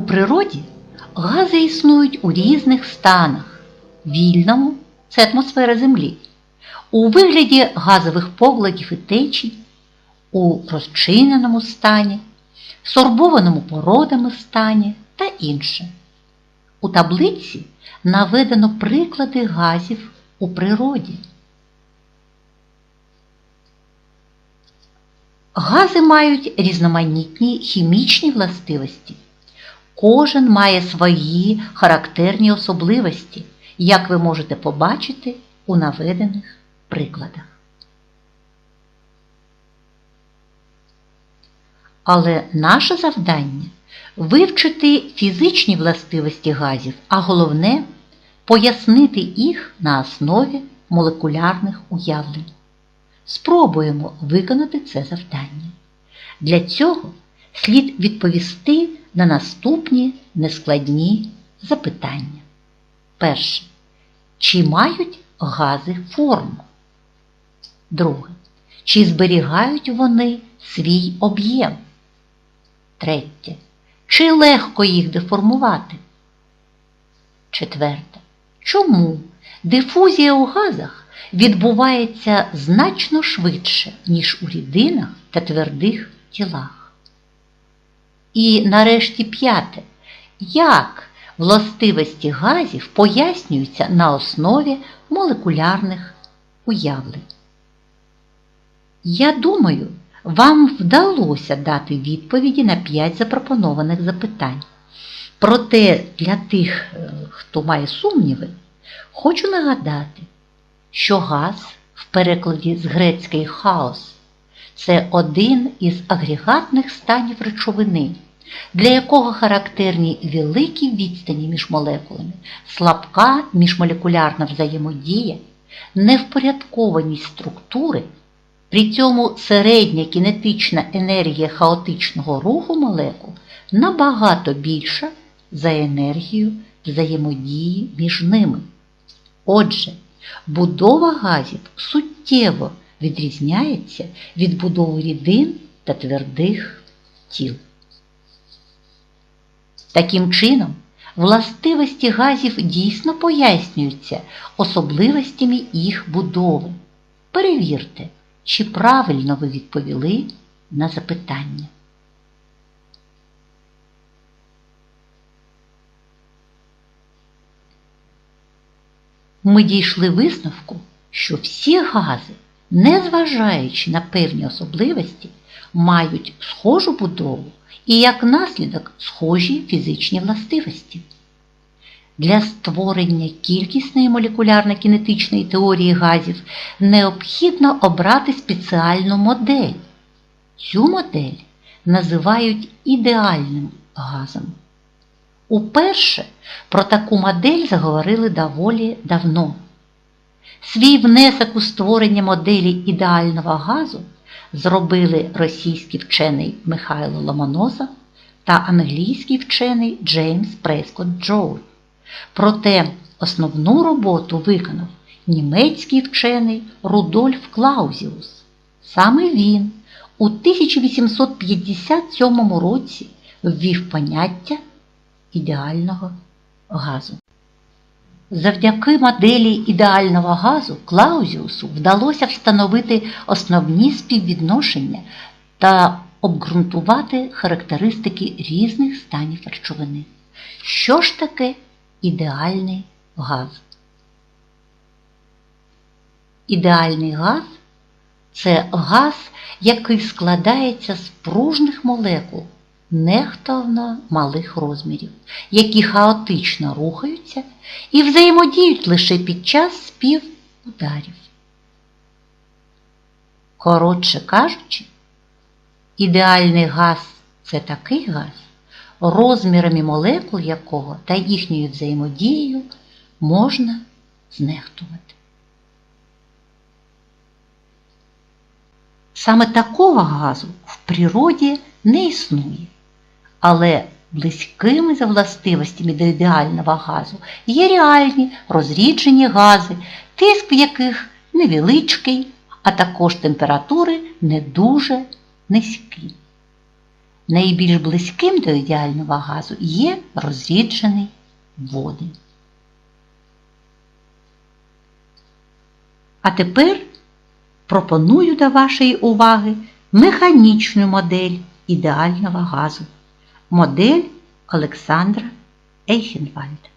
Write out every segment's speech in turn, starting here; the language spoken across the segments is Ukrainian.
У природі гази існують у різних станах. Вільному це атмосфера Землі, у вигляді газових поглядів і течій, у розчиненому стані, сорбованому породами стані та інше. У таблиці наведено приклади газів у природі. Гази мають різноманітні хімічні властивості. Кожен має свої характерні особливості, як ви можете побачити у наведених прикладах. Але наше завдання вивчити фізичні властивості газів, а головне пояснити їх на основі молекулярних уявлень. Спробуємо виконати це завдання. Для цього слід відповісти на наступні нескладні запитання. Перше. Чи мають гази форму? Друге. Чи зберігають вони свій об'єм? Третє. Чи легко їх деформувати? Четверте. Чому дифузія у газах відбувається значно швидше, ніж у рідинах та твердих тілах? І нарешті п'яте. Як властивості газів пояснюються на основі молекулярних уявлень? Я думаю, вам вдалося дати відповіді на 5 запропонованих запитань. Проте для тих, е, хто має сумніви, хочу нагадати, що газ в перекладі з грецької хаос це один із агрегатних станів речовини, для якого характерні великі відстані між молекулами, слабка міжмолекулярна взаємодія, невпорядкованість структури. При цьому середня кінетична енергія хаотичного руху молекул набагато більша за енергію взаємодії між ними. Отже, будова газів суттєво відрізняється від будови рідин та твердих тіл. Таким чином, властивості газів дійсно пояснюються особливостями їх будови. Перевірте, чи правильно ви відповіли на запитання. Ми дійшли висновку, що всі гази, незважаючи на певні особливості, мають схожу будову і як наслідок схожі фізичні властивості. Для створення кількісної молекулярно-кінетичної теорії газів необхідно обрати спеціальну модель. Цю модель називають ідеальним газом. Уперше про таку модель заговорили доволі давно. Свій внесок у створення моделі ідеального газу зробили російський вчений Михайло Ломоносов та англійський вчений Джеймс Прескотт Джоуль. Проте основну роботу виконав німецький вчений Рудольф Клаузіус. Саме він у 1857 році ввів поняття ідеального газу. Завдяки моделі ідеального газу Клаузіусу вдалося встановити основні співвідношення та обґрунтувати характеристики різних станів речовини. Що ж таке ідеальний газ? Ідеальний газ це газ, який складається з пружних молекул нехтовно малих розмірів, які хаотично рухаються і взаємодіють лише під час співударів. Коротше кажучи, ідеальний газ це такий газ, розмірами молекул якого та їхньою взаємодією можна знехтувати. Саме такого газу в природі не існує, але близькими за властивостями до ідеального газу є реальні розріджені гази, тиск в яких невеличкий, а також температури не дуже низькі. найбільш близьким до ідеального газу є розріджений водень. А тепер пропоную до вашої уваги механічну модель ідеального газу. Модель Олександра Ейхенвальда.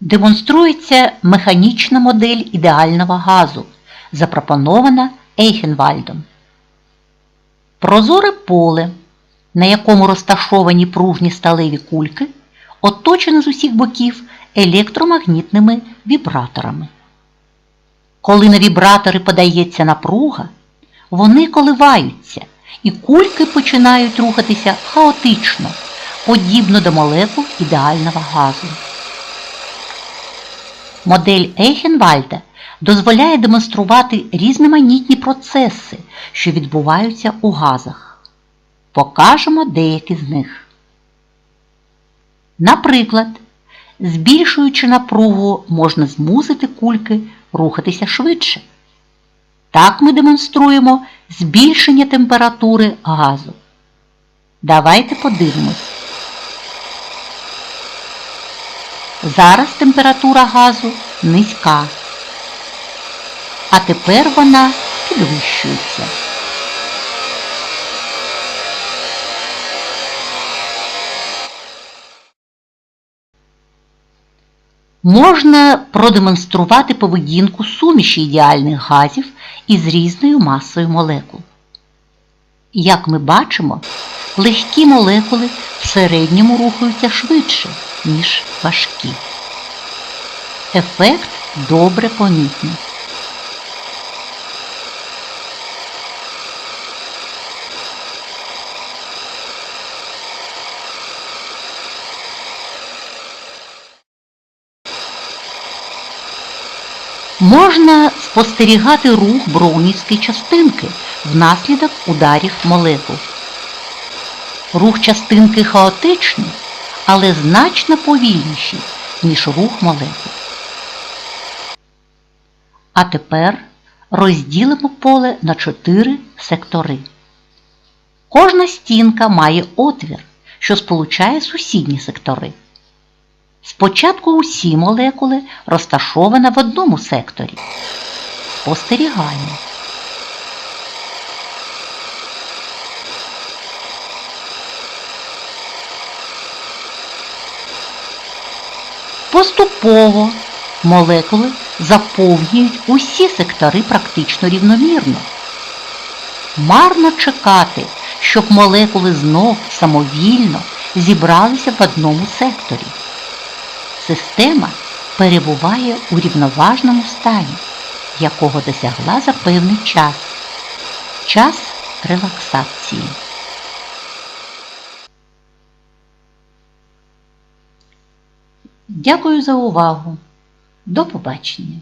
Демонструється механічна модель ідеального газу, запропонована Ейхенвальдом. Прозоре поле, на якому розташовані пружні сталеві кульки, оточене з усіх боків електромагнітними вібраторами. Коли на вібратори подається напруга, вони коливаються і кульки починають рухатися хаотично, подібно до молекул ідеального газу. Модель Ейхенвальда дозволяє демонструвати різноманітні процеси, що відбуваються у газах. Покажемо деякі з них. Наприклад, збільшуючи напругу, можна змусити кульки рухатися швидше. Так ми демонструємо збільшення температури газу. Давайте подивимось. Зараз температура газу низька, а тепер вона підвищується. Можна продемонструвати поведінку суміші ідеальних газів із різною масою молекул. Як ми бачимо, легкі молекули в середньому рухаються швидше, ніж важкі. Ефект добре помітний. Можна спостерігати рух броунівської частинки внаслідок ударів молекул. Рух частинки хаотичний, але значно повільніший, ніж рух молекул. А тепер розділимо поле на чотири сектори. Кожна стінка має отвір, що сполучає сусідні сектори. Спочатку усі молекули розташовані в одному секторі. Спостерігаємо. Поступово молекули заповнюють усі сектори практично рівномірно. Марно чекати, щоб молекули знов самовільно зібралися в одному секторі. Система перебуває у рівноважному стані, якого досягла за певний час. Час релаксації. Дякую за увагу. До побачення!